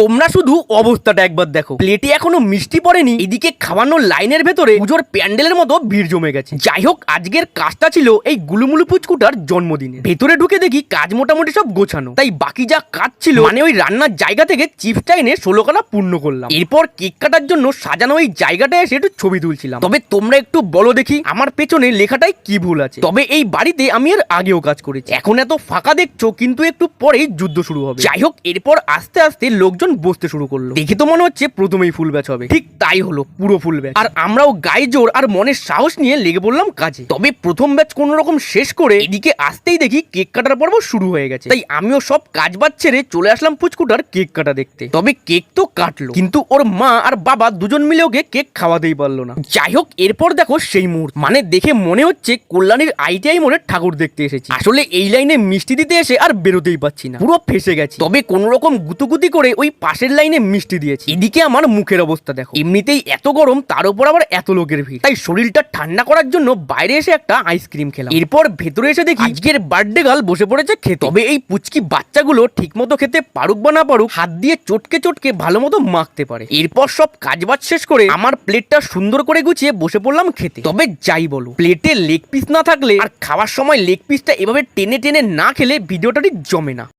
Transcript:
তোমরা শুধু অবস্থাটা একবার দেখো। প্লেটে এখনও মিষ্টি পড়েনি, এদিকে খাওয়ানোর লাইনের ভেতরে পুজোর প্যান্ডেলের মতো ভিড় জমে গেছে। যাই হোক, আজকের কাজটা ছিল এই গুলুমুলু পুচকুটার জন্মদিনে। ভেতরে ঢুকে দেখি কাজ মোটামুটি সব গোছানো। তাই বাকি যা কাজ ছিল মানে ওই রান্নার জায়গা থেকে চিপসটা এনে ষোলো কানা পূর্ণ করলাম। এরপর কেক কাটার জন্য সাজানো ওই জায়গাটায় এসে একটু ছবি তুলছিলাম। তবে তোমরা একটু বলো দেখি, আমার পেছনে লেখাটায় কি ভুল আছে? তবে এই বাড়িতে আমি এর আগেও কাজ করেছি। এখন এত ফাঁকা দেখছ, কিন্তু একটু পরেই যুদ্ধ শুরু হবে। যাই হোক, এরপর আস্তে আস্তে লোকজন বসতে শুরু করল। দেখে তো মনে হচ্ছে প্রথমেই ফুল ব্যাচ হবে। ঠিক তাই হলো পুরো ফুল ব্যাচ। আর আমরাও গায়ে জোর আর মনের সাহস নিয়ে লেগে পড়লাম কাজে। তবে প্রথম ব্যাচ কোন রকম শেষ করে এদিকে আসতেই দেখি কেক কাটার পর্ব শুরু হয়ে গেছে। তাই আমিও সব কাজ বাজ ছেড়ে চলে আসলাম পুচকুটার কেক কাটা দেখতে। তবে কেক তো কাটলো। কিন্তু ওর মা আর বাবা দুজন মিলে ওকে কেক খাওয়াতেই পারল না। যাই হোক এরপর দেখো সেই মুহূর্ত। মানে দেখে মনে হচ্ছে কল্যাণীর আইটিআই মোড়ে ঠাকুর দেখতে এসেছি। আসলে এই লাইনে মিষ্টি দিতে এসে আর বেরোতেই পাচ্ছি না। পুরো ফেসে গেছি। তবে কোন রকম গুতুগুতি করে ওই পাশের লাইনে মিষ্টি দিয়েছি। এদিকে আমার মুখের অবস্থা দেখো। এমনিতেই এত গরম, তার উপর আবার এত লোকের ভিড়। তাই শরীরটা ঠান্ডা করার জন্য বাইরে এসে একটা আইসক্রিম খেলাম। এরপর ভেতরে এসে দেখি আজকের বার্থডে গাল বসে পড়েছে খেতে। তবে এই পুচকি বাচ্চাগুলো ঠিক মতো খেতে পারুক বা না পারুক, হাত দিয়ে চটকে চটকে ভালো মতো মাখতে পারে। এরপর সব কাজবাজ শেষ করে আমার প্লেটটা সুন্দর করে গুছিয়ে বসে পড়লাম খেতে। তবে যাই বলো, প্লেটে লেগ পিস না থাকলে আর খাওয়ার সময় লেগ পিসটা এভাবে টেনে টেনে না খেলে ভিডিওটা জমে না।